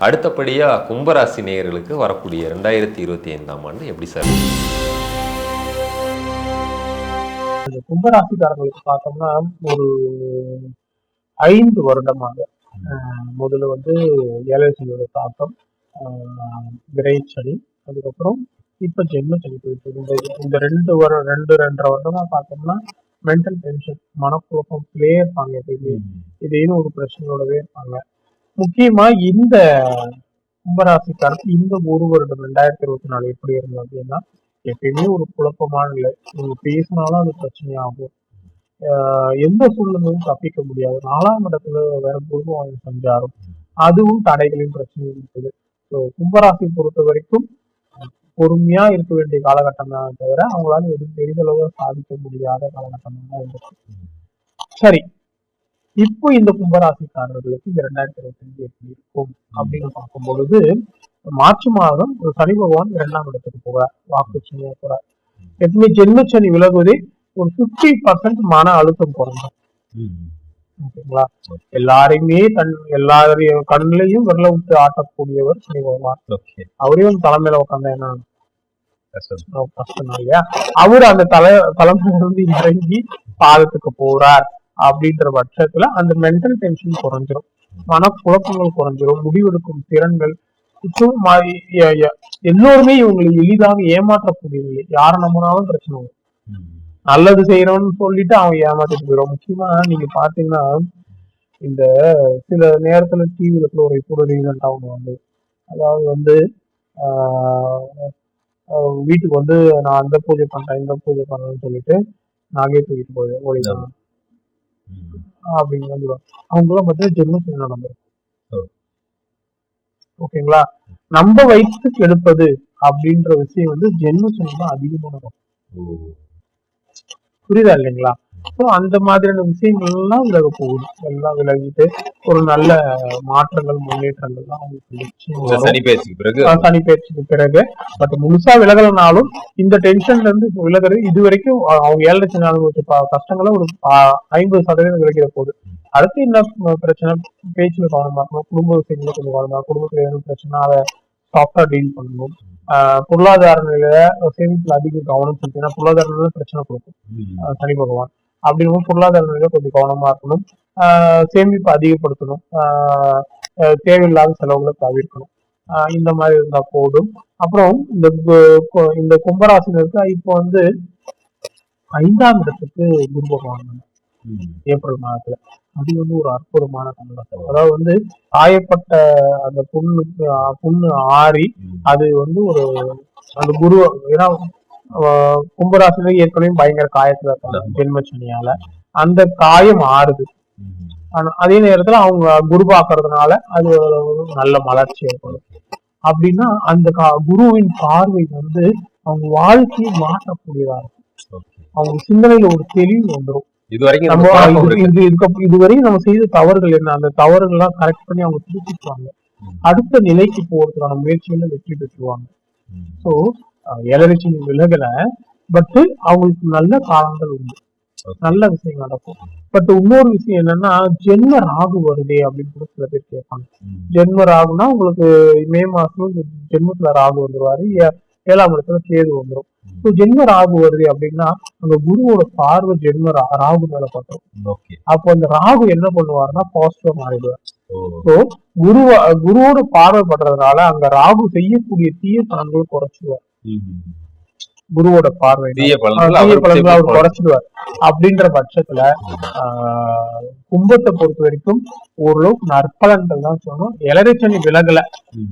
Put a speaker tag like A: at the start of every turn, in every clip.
A: அடுத்தபடியா கும்பராசி நேயர்களுக்கு வரக்கூடிய ரெண்டாயிரத்தி இருபத்தி ஐந்தாம் ஆண்டு எப்படி சார்
B: இந்த கும்பராசிக்காரங்களுக்கு பார்த்தோம்னா ஒரு ஐந்து வருடமாக முதல்ல வந்து ஏழரை சனியோட தாக்கம் விரை சனி அதுக்கப்புறம் இப்ப ஜென்ம சனி போயிட்டு. இந்த இந்த ரெண்டு வருடம் ரெண்டு ரெண்டரை வருடமா பார்த்தோம்னா மென்டல் டென்ஷன் மனக்குழப்பத்திலே இருப்பாங்க எப்பயுமே இதேன்னு ஒரு பிரச்சனையோடவே இருப்பாங்க. முக்கியமா இந்த கும்பராசிக்காரத்து இந்த ஒரு வருடம் ரெண்டாயிரத்தி இருபத்தி நாலு எப்படி இருந்தது அப்படின்னா எப்பயுமே ஒரு குழப்பமான நிலை. நீங்க பேசினாலும் அது பிரச்சனையாகும். எந்த சூழ்நிலையும் தப்பிக்க முடியாது. நாலாம் இடத்துல வேற குரு வாங்கி சஞ்சாரம். அதுவும் தடைகளின் பிரச்சனையும் இருக்குது. ஸோ கும்பராசி பொறுத்த வரைக்கும் பொறுமையா இருக்க வேண்டிய காலகட்டம் தான் தவிர அவங்களால எதுவும் பெரிதளவு சாதிக்க முடியாத காலகட்டம் தான் இருக்கு. சரி இப்போ இந்த கும்பராசிக்காரர்களுக்கு இந்த ரெண்டாயிரத்தி இருபத்தஞ்சு எப்படி இருக்கும் அப்படின்னு பார்க்கும் பொழுது மார்ச் மாதம் ஒரு சனி பகவான் இரண்டாம் இடத்துக்கு போகிறார் வாக்கு சனியா போறார். எப்பவுமே ஜென்ம சனி விலகுவதே ஒரு 50% பர்சன்ட் மன அழுத்தம் குறைஞ்சிடும் ஓகேங்களா? எல்லாரையுமே தன் எல்லாரையும் கண்ணிலையும் விரல விட்டு ஆட்டக்கூடியவர் சனி பகவான். அவரையும் தலைமையில உட்காந்தா என்ன
A: கஷ்டம்.
B: இல்லையா? அவர் அந்த தலை தலைமையில இருந்து இறங்கி பாதத்துக்கு போறார். அப்படின்ற பட்சத்துல அந்த மென்டல் டென்ஷன் குறைஞ்சிரும். மனக்குழப்பங்கள் குறைஞ்சிரும். முடிவெடுக்கும் திறன்கள் சுத்தம் எல்லோருமே இவங்களை எளிதாக ஏமாற்றக்கூடியவில்லை யாரை நம்பினாலும் பிரச்சனை வரும். நல்லது செய்யறோம்னு சொல்லிட்டு அவன் ஏமாத்திட்டு போயிடும். முக்கியமா நீங்க பாத்தீங்கன்னா இந்த சில நேரத்துல டிவில கூட ஒரு கூட ரீசெண்டா ஒண்ணு வந்து அதாவது வந்து வீட்டுக்கு வந்து நான் அந்த பூஜை பண்றேன் இந்த பூஜை பண்றேன்னு சொல்லிட்டு நகையை தூக்கிட்டு போய் ஓடிக்கலாம் அப்படின்னு வந்து அவங்க எல்லாம் பார்த்தா ஜென்மத்தில் நடந்திருக்கும்
A: ஓ.
B: ஓகேங்களா? நம்ம வயிற்றுக்கு எடுப்பது அப்படின்ற விஷயம் வந்து ஜென்மசனி தான் அதிகமான இருக்கும். புரியுதா இல்லைங்களா? ஸோ அந்த மாதிரியான விஷயங்கள் எல்லாம் விலக போகுது. எல்லாம் விலகிட்டு ஒரு நல்ல மாற்றங்கள் முன்னேற்றங்கள் தான் அவங்களுக்கு நிச்சயம்
A: இந்த
B: வரும்.
A: சனி பயிற்சிக்கு பிறகு.
B: பட் முழுசா விலகலனாலும் இந்த டென்ஷன்ல இருந்து இப்ப விலகுறது இது வரைக்கும் அவங்க ஏழு லட்சம் அனுபவிச்ச கஷ்டங்களை ஒரு ஐம்பது சதவீதம் விலகிற போகுது. அடுத்து என்ன பிரச்சனை? பேச்சுல கவனமா இருக்கணும். குடும்ப விஷயங்கள கொஞ்சம் கவனமா குடும்பத்துல எதுவும் பிரச்சனை அதை சாஃப்டா டீல் பண்ணணும். ஆஹ் பொருளாதார நிலையில சேமிப்புல அதிக கவனம் செலுத்தினா பொருளாதார நிலையில பிரச்சனை கொடுக்கும். சனி பகவான். அப்படிங்கும் பொருளாதார கொஞ்சம் கவனமா இருக்கணும். சேமிப்பு அதிகப்படுத்தணும். தேவையில்லாத செலவுகளை தவிர்க்கணும். இந்த மாதிரி இருந்தா போதும். அப்புறம் இந்த இந்த கும்பராசினருக்கு இப்போ வந்து ஐந்தாம் இடத்துக்கு குரு பகவான் ஏப்ரல் மாதத்துல. அது வந்து ஒரு அற்புதமான காலகட்டம் அதாவது வந்து காயப்பட்ட அந்த புண்ணு ஆஹ் புண்ணு ஆறி அது வந்து ஒரு அந்த குரு ஏன்னா கும்பராசில ஏற்கனவே பயங்கர காயத்துல இருக்காங்க ஜென்மச்சனியால. அந்த காயம் ஆறுது. அதே நேரத்துல அவங்க குரு பாக்குறதுனால அது நல்ல மலர்ச்சி ஏற்படும். அப்படின்னா அந்த குருவின் பார்வை வந்து அவங்க வாழ்க்கையை மாற்றக்கூடியதா இருக்கும். அவங்க சிந்தனையில ஒரு தெளிவு இதுக்கு இதுவரையும் நம்ம செய்த தவறுகள் என்ன? அந்த தவறுகள் எல்லாம் கரெக்ட் பண்ணி அவங்க திருத்திக்குவாங்க அடுத்த நிலைக்கு போறதுக்கான முயற்சிகள்ல வெற்றி பெற்றுவாங்க. சோ எலரிச்சி விலகல பட் அவங்களுக்கு நல்ல காலங்கள் உண்டு. நல்ல விஷயம் நடக்கும். பட் இன்னொரு விஷயம் என்னன்னா ஜென்ம ராகு வருதே அப்படின்னு கூட சில பேர் கேட்பாங்க. ஜென்ம ராகுனா உங்களுக்கு மே மாசம் ஜென்மத்துல ராகு வந்துருவாரு ஏழாம் இடத்துல கேது வந்துரும். ஸோ ஜென்ம ராகு வருது அப்படின்னா அந்த குருவோட பார்வை ஜென்ம ராகு மேல பட்டுரும்.
A: ஓகே
B: அப்போ அந்த ராகு என்ன பண்ணுவாருன்னா பாசிட்டிவா மாறிடுவார். ஸோ குரு குருவோட பார்வை படுறதுனால அங்க ராகு செய்யக்கூடிய தீய பலன்கள் குறைச்சிடுவார் குருவோட பார்வை அவர். குறைச்சிடுவார் அப்படின்ற பட்சத்துல கும்பத்தை பொறுத்த வரைக்கும் ஓரளவுக்கு நற்பலன்கள் தான் சொல்லணும் எலரிச்சனி விலகல.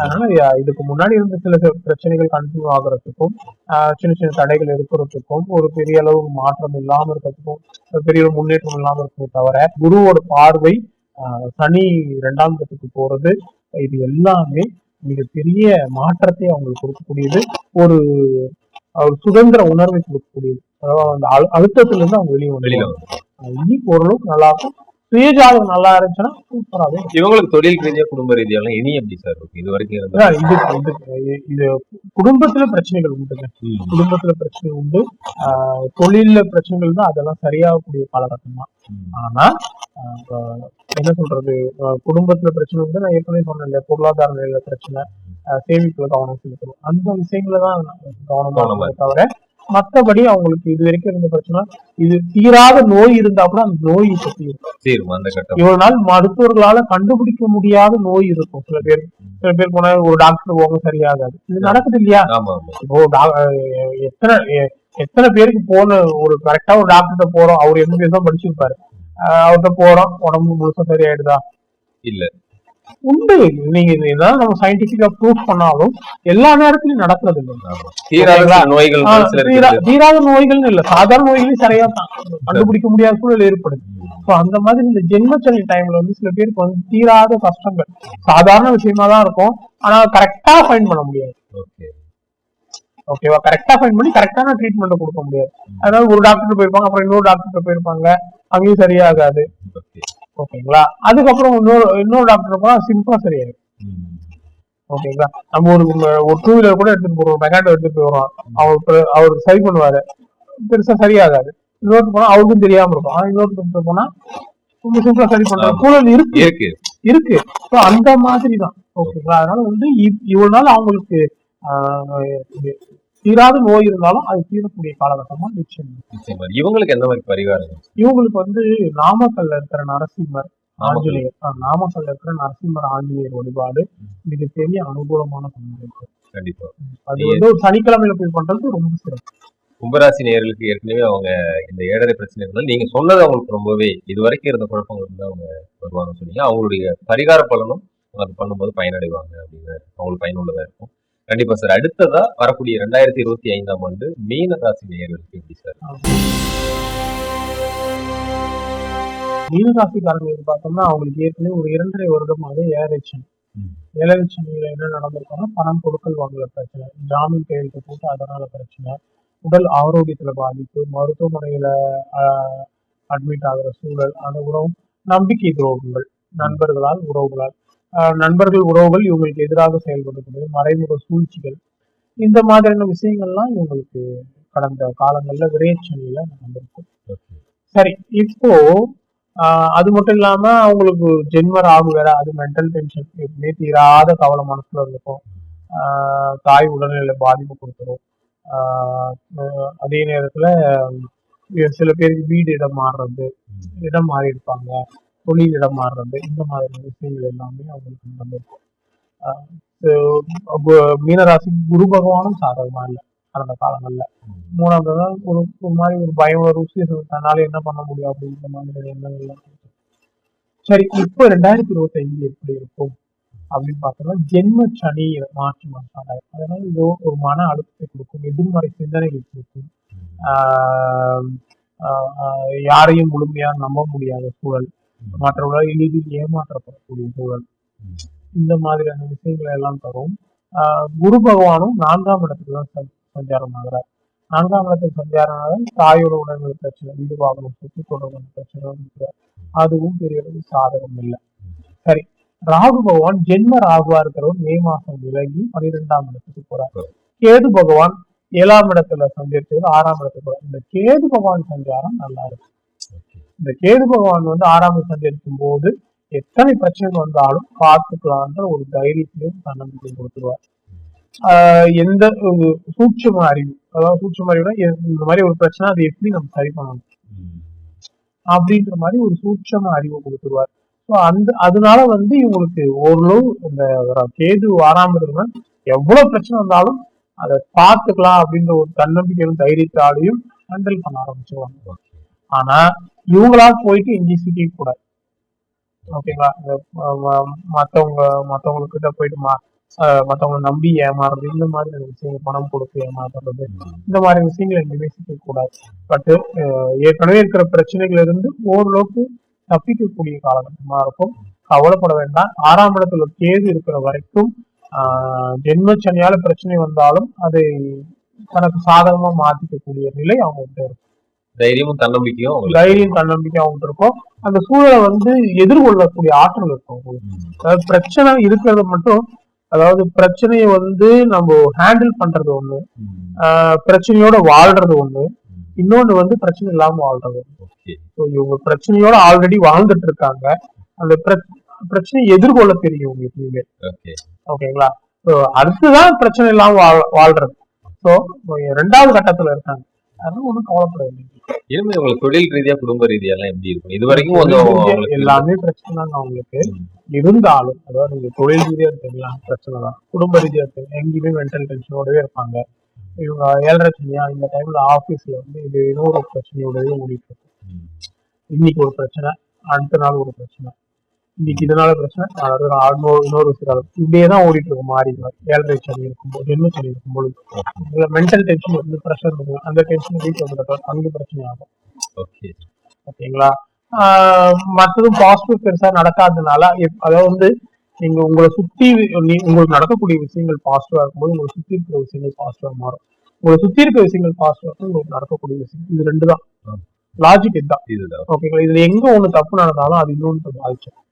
B: அதனால இதுக்கு முன்னாடி இருந்த சில பிரச்சனைகள் கண்டினியூ ஆகுறதுக்கும் ஆஹ் சின்ன சின்ன தடைகள் இருக்கிறதுக்கும் ஒரு பெரிய அளவு மாற்றம் இல்லாம இருக்கிறதுக்கும் பெரிய ஒரு முன்னேற்றம் இல்லாம இருக்குமே தவிர குருவோட பார்வை சனி இரண்டாம் இடத்துக்கு போறது இது எல்லாமே மிகப்பெரிய மாற்றத்தை அவங்களுக்கு கொடுக்கக்கூடியது. ஒரு ஒரு சுதந்திர உணர்வை கொடுக்கக்கூடியது. அதாவது அந்த அழு- அழுத்தத்துல இருந்து அவங்க வெளியே வந்து இன்னைக்கு ஓரளவுக்கு நல்லா இருக்கும். சுயஜாதகம் நல்லா இருந்துச்சுன்னா இருக்கும்.
A: இவங்களுக்கு தொழில் ரீதியா குடும்ப ரீதியாலாம் இனி எப்படி சார் இருக்கு? இது வரைக்கும்
B: இது இது இது குடும்பத்துல பிரச்சனைகள் உண்டுங்க. குடும்பத்துல பிரச்சனை உண்டு. தொழில்ல பிரச்சனைகள் தான் அதெல்லாம் சரியாகக்கூடிய காலகட்டம் தான். ஆனா என்ன சொல்றது? குடும்பத்துல பிரச்சனை வந்து நான் ஏற்கனவே சொன்னேன் பொருளாதார நிலையில பிரச்சனை சேமிப்புல கவனம் செலுத்தணும். அந்த விஷயங்கள தான் கவனமா
A: கவனமா
B: இருக்கணுமே தவிர மத்தபடி அவங்களுக்கு இது வரைக்கும் இருந்த பிரச்சனை. இது தீராத நோய் இருந்தா கூட அந்த நோய் இருக்கும்
A: தீரும்.
B: இவ்வளவு நாள் மருத்துவர்களால கண்டுபிடிக்க முடியாத நோய் இருக்கும். சில பேர் சில பேர் போனா ஒரு டாக்டர் போங்க சரியாகாது. இது நடக்குது இல்லையா? இப்போ எத்தனை எத்தனை பேருக்கு போன ஒரு கரெக்டா ஒரு டாக்டர்கிட்ட போறோம். அவர் எம்பிபிஎஸ் தான் படிச்சிருப்பாரு. அவர்கிட்ட போறோம். உடம்பு முழுசா சரியாயிடுதா?
A: இல்ல.
B: உண்டு. நீங்க இது ஏதாவது நம்ம சயின்டிபிக்கா ப்ரூஃப் பண்ணாலும் எல்லா நேரத்திலும் நடக்கிறது இல்லை
A: நோய்கள்
B: தீராத நோய்கள் இல்ல. சாதாரண நோய்களையும் சரியா கண்டுபிடிக்க முடியாத சூழல் ஏற்படுது. ஸோ அந்த மாதிரி இந்த ஜென்மச்சனி டைம்ல வந்து சில பேருக்கு வந்து தீராத கஷ்டங்கள். சாதாரண விஷயமா தான் இருக்கும். ஆனா கரெக்டா ஃபைன் பண்ண முடியாது.
A: ஓகே.
B: ஓகேவா? கரெக்டா ஃபைன் பண்ணி கரெக்டான ட்ரீட்மெண்ட் கொடுக்க முடியாது. அதனால ஒரு டாக்டர் போயிருப்பாங்க அப்புறம் இன்னொரு டாக்டர் போயிருப்பாங்க. அங்கேயும் சரியாகாது. ஓகேங்களா? அதுக்கப்புறம் இன்னொரு இன்னொரு டாக்டர் போனா சிம்பிளா சரியாயிடும் ஓகேங்களா? நம்ம ஒரு ஒரு டூ வீலர் கூட எடுத்துட்டு போறோம். மெக்கானிக் எடுத்துட்டு போறோம். அவர் அவர் சரி பண்ணுவாரு. பெருசா சரியாகாது. இன்னொருத்தர் போனா அவருக்கும் தெரியாம இருக்கும். ஆனா இன்னொருத்தர் போனா ரொம்ப சிம்பிளா சரி பண்ற. சூழல் இருக்கு.
A: இருக்கு.
B: இருக்கு. ஸோ அந்த மாதிரி தான் ஓகேங்களா? அதனால வந்து இவ்- இவ்வளவு நாள் அவங்களுக்கு தீராத நோய் இருந்தாலும் அது தீரக்கூடிய காலகட்டமா நிச்சயம்.
A: இவங்களுக்கு எந்த மாதிரி பரிகாரம்?
B: இவங்களுக்கு வந்து நாமக்கல்ல இருக்கிற நரசிம்மர். ஆஞ்சநேயர். நாமக்கல்ல இருக்கிற நரசிம்மர் ஆஞ்சநேயர் வழிபாடு மிகப்பெரிய அனுகூலமான இருக்கு
A: கண்டிப்பா.
B: அது வந்து ஒரு சனிக்கிழமையில போய் பண்றது ரொம்ப சிறப்பு.
A: கும்பராசி நேயர்களுக்கு ஏற்கனவே அவங்க இந்த ஏழரை பிரச்சனை இருந்தாலும் நீங்க சொன்னது அவங்களுக்கு ரொம்பவே இது வரைக்கும் இருந்த குழப்பங்கள் இருந்து அவங்க வருவாங்கன்னு சொன்னீங்க. அவங்களுடைய பரிகார பலனும் அது பண்ணும்போது பயனடைவாங்க அப்படின்னு அவங்களுக்கு பயனுள்ளதா இருக்கும். கண்டிப்பா சார். அடுத்ததா வரக்கூடிய ரெண்டாயிரத்தி இருபத்தி ஐந்தாம் ஆண்டு மீன ராசி நேயர்களுக்கு எப்படி சார்?
B: மீனராசிக்காரங்களுக்கு பார்த்தோம்னா அவங்களுக்கு ஏற்கனவே ஒரு இரண்டரை வருடமாக ஏழரைச்சன்
A: ம்.
B: ஏழரைச்சனியில என்ன நடந்திருக்கும்னா பணம் கொடுக்கல் வாங்கல பிரச்சனை. ஜாமீன் கையெழுத்து போட்டு அதனால பிரச்சனை. உடல் ஆரோக்கியத்துல பாதிப்பு மருத்துவமனையில அட்மிட் ஆகுற சூழல் அதுக்கப்புறம் நம்பிக்கை துரோகங்கள் நண்பர்களால் உறவுகளால் நண்பர்கள் உறவுகள் இவங்களுக்கு எதிராக செயல்படக்கூடிய மறைமுக சூழ்ச்சிகள். இந்த மாதிரியான விஷயங்கள்லாம் இவங்களுக்கு கடந்த காலங்கள்ல விரைச்சனியில நடந்திருக்கு.
A: Okay.
B: சரி இப்போ அது மட்டும் இல்லாம அவங்களுக்கு ஜென்ம ராகு வேற அது மென்டல் டென்ஷன் எப்பவுமே தீராத கவலை மனசுல இருக்கும். தாய் உடல்நிலை பாதிப்பு கொடுத்துரும். அதே நேரத்துல சில பேருக்கு வீடு இடம் மாறுறது இடம் மாறி இருப்பாங்க தொழில் இடம் மாறுறது இந்த மாதிரியான விஷயங்கள் எல்லாமே அவங்களுக்கு நடந்திருக்கும் மீனராசி குரு பகவானும் சாதகமா இல்லை கடந்த காலங்கள்ல. மூணாவது ஒரு ஒரு மாதிரி ஒரு பயம் ஒரு சீசன் தன்னால என்ன பண்ண முடியும் அப்படின்ற மாதிரி எண்ணங்கள் சரி இப்போ ரெண்டாயிரத்தி இருபத்தி ஐந்து எப்படி இருக்கும்? அப்படின்னு பார்த்தோம்னா ஜென்ம சனி மாற்றி மாட்டாங்க அதனால இது ஒரு மன அழுத்தத்தை கொடுக்கும் எதிர்மறை சிந்தனைகள் கொடுக்கும். யாரையும் முழுமையா நம்ப முடியாத சூழல். மற்றவர்களால் எளிதில் ஏமாற்றப்படக்கூடிய சூழல். இந்த மாதிரியான விஷயங்களை எல்லாம் தரும். ஆஹ் குரு பகவானும் நான்காம் இடத்துக்கு தான் சஞ்சாரம் ஆகிறார் நான்காம் இடத்துக்கு சஞ்சாரம் தாயோட உடல்நல பிரச்சனை வீடு வாகனம் சொத்து தொடர்பான பிரச்சனை அதுவும் பெரிய அளவு சாதகம் இல்லை. சரி. ராகு பகவான் ஜென்ம ராகுவா இருக்கிறவர் மே மாசம் விலகி பன்னிரெண்டாம் இடத்துக்கு போறார். கேது பகவான் ஏழாம் இடத்துல சஞ்சரிச்சவர் ஆறாம் இடத்துக்கு போறார். இந்த கேது பகவான் சஞ்சாரம் நல்லா இருக்கு. இந்த கேது பகவான் வந்து ஆறாம் இடம் போது எத்தனை பிரச்சனைகள் வந்தாலும் பார்த்துக்கலான்ற ஒரு தைரியத்தையும் தன்னம்பிக்கை கொடுத்துருவார். எந்த ஒரு அறிவு அதாவது சூட்சம அறிவுனா இந்த மாதிரி ஒரு பிரச்சனை அதை எப்படி நம்ம சரி பண்ணணும்? அப்படின்ற மாதிரி ஒரு சூட்சம அறிவை கொடுத்துருவார். ஸோ அந்த அதனால வந்து இவங்களுக்கு ஓரளவு இந்த கேது ஆறாம் எவ்வளவு பிரச்சனை வந்தாலும் அதை பார்த்துக்கலாம் அப்படின்ற ஒரு தன்னம்பிக்கையும் தைரியத்தாலையும் ஹேண்டில் பண்ண ஆரம்பிச்சிருவாங்க. ஆனா இவங்களா போயிட்டு எங்கேயும் சிக்கிக்க கூடாது ஓகேங்களா இந்த ம- மத்தவங்க மத்தவங்க கிட்ட போயிட்டு மா- மத்தவங்களை நம்பி ஏமாறுறது இந்த மாதிரி விஷயங்கள் பணம் கொடுத்து ஏமாறுறது இந்த மாதிரி விஷயங்கள் எங்கேயுமே சிக்க கூடாது பட் ஏற்கனவே இருக்கிற பிரச்சனைகள் இருந்து ஓரளவுக்கு தப்பிக்கக்கூடிய காலகட்டமா இருக்கும். கவலைப்பட வேண்டாம். ஆறாம் இடத்துல கேது இருக்கிற வரைக்கும் ஆஹ் ஜென்மச்சனியால பிரச்சனை வந்தாலும் அதை தனக்கு சாதகமா மாத்திக்கக்கூடிய நிலை அவங்ககிட்ட இருக்கும்
A: தைரியமும் தன்னம்பிக்கையும்
B: தைரியம் தன்னம்பிக்கை அவங்ககிட்ட இருக்கும். அந்த சூழலை வந்து எதிர்கொள்ளக்கூடிய ஆற்றல் இருக்கும் அதாவது பிரச்சனை இருக்கிறது மட்டும் அதாவது பிரச்சனையை வந்து நம்ம ஹேண்டில் பண்றது ஒண்ணு பிரச்சனையோட வாழ்றது ஒண்ணு இன்னொன்னு வந்து பிரச்சனை இல்லாம வாழ்றது
A: ஓகே.
B: ஸோ இவங்க பிரச்சனையோட ஆல்ரெடி வாழ்ந்துட்டு இருக்காங்க. அந்த பிரச்ச- பிரச்சனையை எதிர்கொள்ள தெரியும் உங்களுக்கு இனிமேல்
A: ஓகே.
B: ஓகேங்களா? ஸோ அடுத்துதான் பிரச்சனை இல்லாம வாழ் வாழ்றது. ஸோ ரெண்டாவது கட்டத்துல இருக்காங்க. அதனால ஒன்றும் கவலைப்பட வேண்டியது
A: இனிமே உங்களுக்கு தொழில் ரீதியா குடும்ப ரீதியா எல்லாம் எப்படி இருக்கும்? இது வரைக்கும் கொஞ்சம்
B: எல்லாமே பிரச்சனை தாங்க அவங்களுக்கு. இருந்தாலும் அதாவது நீங்க தொழில் ரீதியா இருக்கீங்களா பிரச்சனை தான். குடும்ப ரீதியா இருக்கீங்க எங்கேயுமே மென்டல் டென்ஷனோடவே இருப்பாங்க. இவங்க ஏழரை சனியா இந்த டைம்ல ஆபீஸ்ல வந்து இது இன்னொரு பிரச்சனையோடவே ஓடிட்டு இருக்கும். இன்னைக்கு ஒரு பிரச்சனை அடுத்த நாள் ஒரு பிரச்சனை. இன்னைக்கு இதனால பிரச்சனை. அடுத்த நாள் இன்னொரு சில இப்படியே தான் ஓடிட்டு இருக்கும் மாறி. ஏழரை சனி இருக்கும்போது ஜென்ம சனி இருக்கும்போது இதுல மென்டல் டென்ஷன் வந்து ப்ரெஷர் இருக்கும் அந்த டென்ஷன் வந்து அங்கே பிரச்சனை ஆகும்.
A: ஓகே
B: ஓகேங்களா? மத்ததும் பாசிட்டிவ் பெருசா நடக்காததுனால அதாவது வந்து நீங்க உங்களை சுத்தி உங்களுக்கு நடக்கக்கூடிய விஷயங்கள் பாசிட்டிவா இருக்கும்போது உங்களை சுத்தி இருக்கிற விஷயங்கள் பாசிட்டிவா மாறும். உங்களை சுத்தி இருக்கிற விஷயங்கள் பாசிட்டிவா இருக்கும் உங்களுக்கு நடக்கக்கூடிய விஷயம். இது ரெண்டு தான். லாஜிக் இதுதான். ஓகேங்களா? இதுல எங்க ஒண்ணு தப்பு நடந்தாலும் அது இன்னொன்று பாதிச்சிடும்
A: ஓகே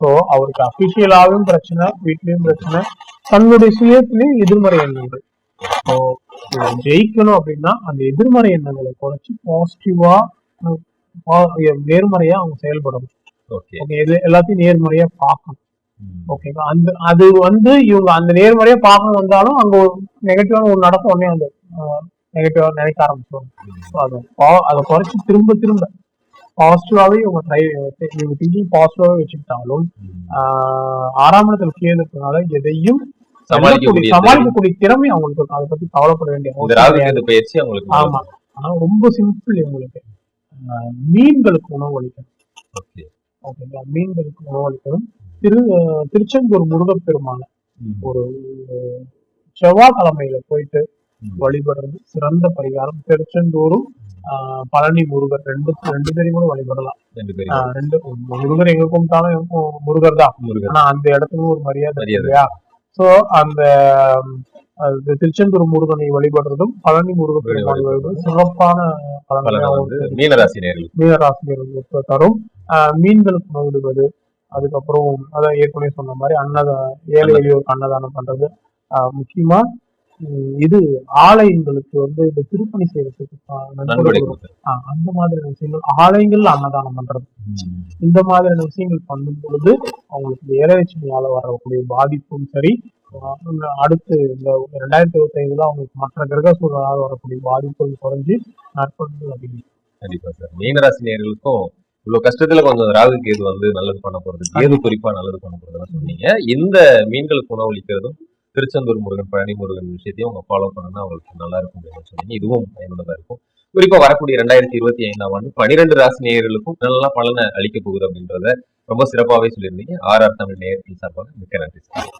B: ஸோ அவருக்கு அபிஷியலாகவும் பிரச்சனை வீட்லயும் பிரச்சனை. தன்னுடைய சுயத்திலையும் எதிர்மறை எண்ணங்கள். ஸோ ஜெயிக்கணும் அப்படின்னா அந்த எதிர்மறை எண்ணங்களை குறைச்சி பாசிட்டிவா நேர்மறையா அவங்க செயல்படணும். எல்லாத்தையும் நேர்மறையா பார்க்கணும். ஓகேங்களா அந்த அது வந்து இவங்க அந்த நேர்மறையா பார்க்கணும் வந்தாலும் அங்க ஒரு நெகட்டிவான ஒரு நடக்கும் உடனே அந்த நெகட்டிவா நினைக்க பா- அதை குறைச்சி திரும்ப திரும்ப. பாசிட்டிவாவே இவங்க ட்ரை இவங்க திங்கிங் பாசிட்டிவாவே வச்சுக்கிட்டாலும் ஆறாம் இடத்துல கேது இருக்கனால எதையும்
A: சமாளிக்கக்கூடிய
B: திறமை அவங்களுக்கு அதை பத்தி கவலைப்பட வேண்டிய
A: பயிற்சி அவங்களுக்கு
B: ஆமா. ஆனா ரொம்ப சிம்பிள் இவங்களுக்கு. மீன்களுக்கு உணவு அளிக்கணும்.
A: ஓகே.
B: ஓகேங்களா? மீன்களுக்கு உணவு அளிக்கணும். திரு திருச்செந்தூர் முருகப்பெருமான. ஒரு செவ்வாய்க்கிழமையில போயிட்டு
A: ம்.
B: வழிபடுறது. சிறந்த பரிகாரம். திருச்செந்தூரும் பழனி முருகர் ரெண்டு ரெண்டு பேரையும் கூட வழிபடலாம்.
A: ரெண்டு
B: முருகர் எங்க கும்பிட்டாலும் முருகர் தான். ஆனா அந்த இடத்துக்கு ஒரு மரியாதை. இல்லையா? சோ அந்த திருச்செந்தூர் முருகனை வழிபடுறதும் பழனி முருகன் வழிபடுறதும் சிறப்பான
A: பலனை
B: பலனை
A: வந்து மீனராசி நேர்களுக்கு
B: மீனராசிரியர்களுக்கு தரும். மீன்களுக்கு உணவிடுவது அதுக்கப்புறம் அதான் ஏற்கனவே சொன்ன மாதிரி அன்னதா ஏழை எளியோருக்கு அன்னதானம் பண்றது. முக்கியமா இது ஆலயங்களுக்கு வந்து இந்த திருப்பணி செய்யறதுக்கு அந்த மாதிரியான விஷயங்கள் ஆலயங்கள்ல அன்னதானம் பண்றது. இந்த மாதிரியான விஷயங்கள் பண்ணும் பொழுது அவங்களுக்கு இந்த ஏழரைச்சனியால வரக்கூடிய பாதிப்பும் சரி அடுத்து இந்த ரெண்டாயிரத்தி இருபத்தி ஐந்துல அவங்களுக்கு மற்ற கிரக சூழலால் வரக்கூடிய பாதிப்புகள் குறைஞ்சு நற்பண்புகள் அதிகம்
A: கண்டிப்பா சார். மீனராசி நேர்களுக்கும் இவ்வளவு கஷ்டத்துல கொஞ்சம் ராகு கேது வந்து நல்லது பண்ண போறது கேது குறிப்பா நல்லது பண்ண போறதுன்னு சொன்னீங்க. இந்த மீன்களுக்கு உணவளிக்கிறதும் திருச்செந்தூர் முருகன் பழனி முருகன் விஷயத்தையும் அவங்க ஃபாலோ பண்ணா அவங்களுக்கு நல்லா இருக்கும் அப்படின்னு சொன்னீங்க. இதுவும் பயனுள்ளதா இருக்கும். குறிப்பா வரக்கூடிய ரெண்டாயிரத்தி இருபத்தி ஐந்தாம் ஆண்டு பனிரெண்டு ராசி நேயர்களுக்கும் நல்ல பலனை அளிக்க போகுது அப்படின்றத ரொம்ப சிறப்பாகவே சொல்லியிருந்தீங்க. ஆர் ஆர் தமிழ் நேயர்கள் சார்பாக மிக்க நன்றி சார்.